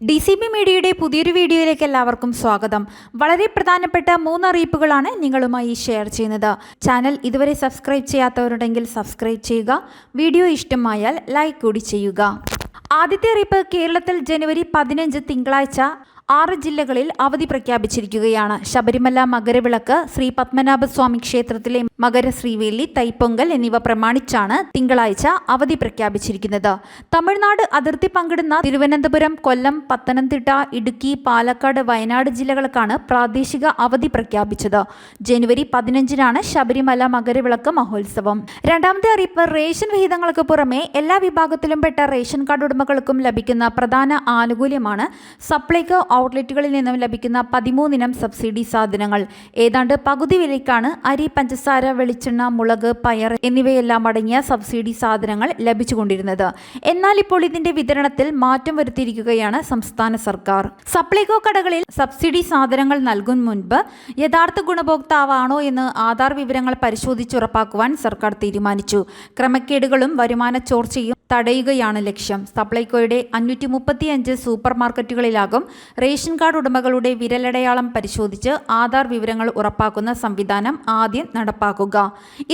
D C B മീഡിയയുടെ പുതിയൊരു വീഡിയോയിലേക്ക് എല്ലാവർക്കും സ്വാഗതം. വളരെ പ്രധാനപ്പെട്ട മൂന്ന് അറിയിപ്പുകളാണ് നിങ്ങളുമായി ഷെയർ ചെയ്യുന്നത്. ചാനൽ ഇതുവരെ സബ്സ്ക്രൈബ് ചെയ്യാത്തവരുണ്ടെങ്കിൽ സബ്സ്ക്രൈബ് ചെയ്യുക. വീഡിയോ ഇഷ്ടമായാൽ ലൈക്ക് കൂടി ചെയ്യുക. ആദ്യത്തെ അറിയിപ്പ് കേരളത്തിൽ ജനുവരി പതിനഞ്ച് തിങ്കളാഴ്ച ആറ് ജില്ലകളിൽ അവധി പ്രഖ്യാപിച്ചിരിക്കുകയാണ്. ശബരിമല മകരവിളക്ക് ശ്രീ പത്മനാഭസ്വാമി ക്ഷേത്രത്തിലെ മകരശ്രീവേലി തൈപ്പൊങ്കൽ എന്നിവ പ്രമാണിച്ചാണ് തിങ്കളാഴ്ച അവധി പ്രഖ്യാപിച്ചിരിക്കുന്നത്. തമിഴ്നാട് അതിർത്തി പങ്കിടുന്ന തിരുവനന്തപുരം കൊല്ലം പത്തനംതിട്ട ഇടുക്കി പാലക്കാട് വയനാട് ജില്ലകൾക്കാണ് പ്രാദേശിക അവധി പ്രഖ്യാപിച്ചത്. ജനുവരി പതിനഞ്ചിനാണ് ശബരിമല മകരവിളക്ക് മഹോത്സവം. രണ്ടാമത്തെ അറിയിപ്പ് റേഷൻ വിഹിതങ്ങൾക്ക് പുറമെ എല്ലാ വിഭാഗത്തിലും പെട്ട റേഷൻ കാർഡ് ഉടമകൾക്കും ലഭിക്കുന്ന പ്രധാന ആനുകൂല്യമാണ് സപ്ലൈകോ ഔട്ട്ലെറ്റുകളിൽ നിന്നും ലഭിക്കുന്ന പതിമൂന്നിനം സബ്സിഡി സാധനങ്ങൾ. ഏതാണ്ട് പകുതി വിലയ്ക്കാണ് അരി പഞ്ചസാര വെളിച്ചെണ്ണ മുളക് പയർ എന്നിവയെല്ലാം അടങ്ങിയ സബ്സിഡി സാധനങ്ങൾ ലഭിച്ചുകൊണ്ടിരുന്നത്. എന്നാൽ ഇപ്പോൾ ഇതിന്റെ വിതരണത്തിൽ മാറ്റം വരുത്തിയിരിക്കുകയാണ് സംസ്ഥാന സർക്കാർ. സപ്ലൈകോ കടകളിൽ സബ്സിഡി സാധനങ്ങൾ നൽകും മുൻപ് യഥാർത്ഥ ഗുണഭോക്താവാണോ എന്ന് ആധാർ വിവരങ്ങൾ പരിശോധിച്ചുറപ്പാക്കുവാൻ സർക്കാർ തീരുമാനിച്ചു. ക്രമക്കേടുകളും വരുമാന ചോർച്ചയും തടയുകയാണ് ലക്ഷ്യം. സപ്ലൈകോയുടെ അഞ്ഞൂറ്റി മുപ്പത്തിയഞ്ച് സൂപ്പർ മാർക്കറ്റുകളിലാകും റേഷൻ കാർഡ് ഉടമകളുടെ വിരലടയാളം പരിശോധിച്ച് ആധാർ വിവരങ്ങൾ ഉറപ്പാക്കുന്ന സംവിധാനം ആദ്യം നടപ്പാക്കുക.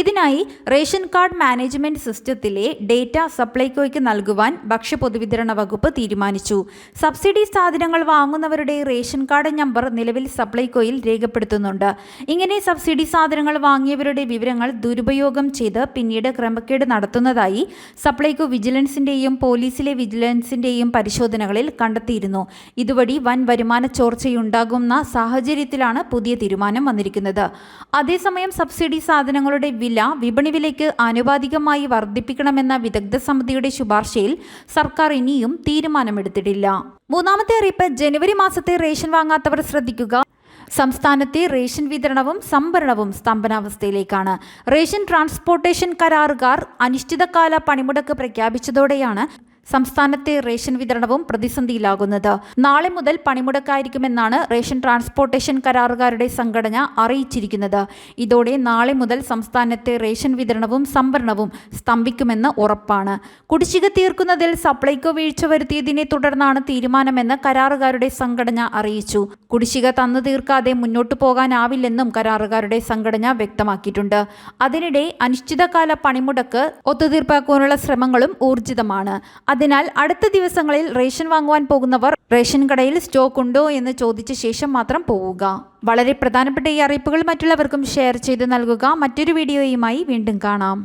ഇതിനായി റേഷൻ കാർഡ് മാനേജ്മെന്റ് സിസ്റ്റത്തിലെ ഡേറ്റ സപ്ലൈകോയ്ക്ക് നൽകുവാൻ ഭക്ഷ്യ പൊതുവിതരണ വകുപ്പ് തീരുമാനിച്ചു. സബ്സിഡി സാധനങ്ങൾ വാങ്ങുന്നവരുടെ റേഷൻ കാർഡ് നമ്പർ നിലവിൽ സപ്ലൈകോയിൽ രേഖപ്പെടുത്തുന്നുണ്ട്. ഇങ്ങനെ സബ്സിഡി സാധനങ്ങൾ വാങ്ങിയവരുടെ വിവരങ്ങൾ ദുരുപയോഗം ചെയ്ത് പിന്നീട് ക്രമക്കേട് നടത്തുന്നതായി സപ്ലൈകോ വിജിലൻസിന്റെയും പോലീസിലെ വിജിലൻസിന്റെയും പരിശോധനകളിൽ കണ്ടെത്തിയിരുന്നു. ഇതുവഴി വൻ വരുമാന ചോർച്ചയുണ്ടാകുന്ന സാഹചര്യത്തിലാണ് പുതിയ തീരുമാനം വന്നിരിക്കുന്നത്. അതേസമയം സബ്സിഡി സാധനങ്ങളുടെ വില വിപണി വിലയ്ക്ക് ആനുപാതികമായി വർദ്ധിപ്പിക്കണമെന്ന വിദഗ്ധ സമിതിയുടെ ശുപാർശയിൽ സർക്കാർ ഇനിയും തീരുമാനമെടുത്തിട്ടില്ല. മൂന്നാമത്തെ അറിയിപ്പ് ജനുവരി മാസത്തെ റേഷൻ വാങ്ങാത്തവർ ശ്രദ്ധിക്കുക. സംസ്ഥാനത്തെ റേഷൻ വിതരണവും സംഭരണവും സ്തംഭനാവസ്ഥയിലേക്കാണ്. റേഷൻ ട്രാൻസ്പോർട്ടേഷൻ കരാറുകാർ അനിശ്ചിതകാല പണിമുടക്ക് പ്രഖ്യാപിച്ചതോടെയാണ് സംസ്ഥാനത്തെ റേഷൻ വിതരണവും പ്രതിസന്ധിയിലാകുന്നത്. നാളെ മുതൽ പണിമുടക്കായിരിക്കുമെന്നാണ് റേഷൻ ട്രാൻസ്പോർട്ടേഷൻ കരാറുകാരുടെ സംഘടന അറിയിച്ചിരിക്കുന്നത്. ഇതോടെ നാളെ മുതൽ സംസ്ഥാനത്തെ റേഷൻ വിതരണവും സംഭരണവും സ്തംഭിക്കുമെന്ന് ഉറപ്പാണ്. കുടിശ്ശിക തീർക്കുന്നതിൽ സപ്ലൈകോ വീഴ്ച വരുത്തിയതിനെ തുടർന്നാണ് തീരുമാനമെന്ന് കരാറുകാരുടെ സംഘടന അറിയിച്ചു. കുടിശ്ശിക തന്നു തീർക്കാതെ മുന്നോട്ടു പോകാനാവില്ലെന്നും കരാറുകാരുടെ സംഘടന വ്യക്തമാക്കിയിട്ടുണ്ട്. അതിനിടെ അനിശ്ചിതകാല പണിമുടക്ക് ഒത്തുതീർപ്പാക്കാനുള്ള ശ്രമങ്ങളും ഊർജിതമാണ്. അതിനാൽ അടുത്ത ദിവസങ്ങളിൽ റേഷൻ വാങ്ങുവാൻ പോകുന്നവർ റേഷൻ കടയിൽ സ്റ്റോക്ക് ഉണ്ടോ എന്ന് ചോദിച്ച ശേഷം മാത്രം പോവുക. വളരെ പ്രധാനപ്പെട്ട ഈ അറിയിപ്പുകൾ മറ്റുള്ളവർക്കും ഷെയർ ചെയ്ത് നൽകുക. മറ്റൊരു വീഡിയോയുമായി വീണ്ടും കാണാം.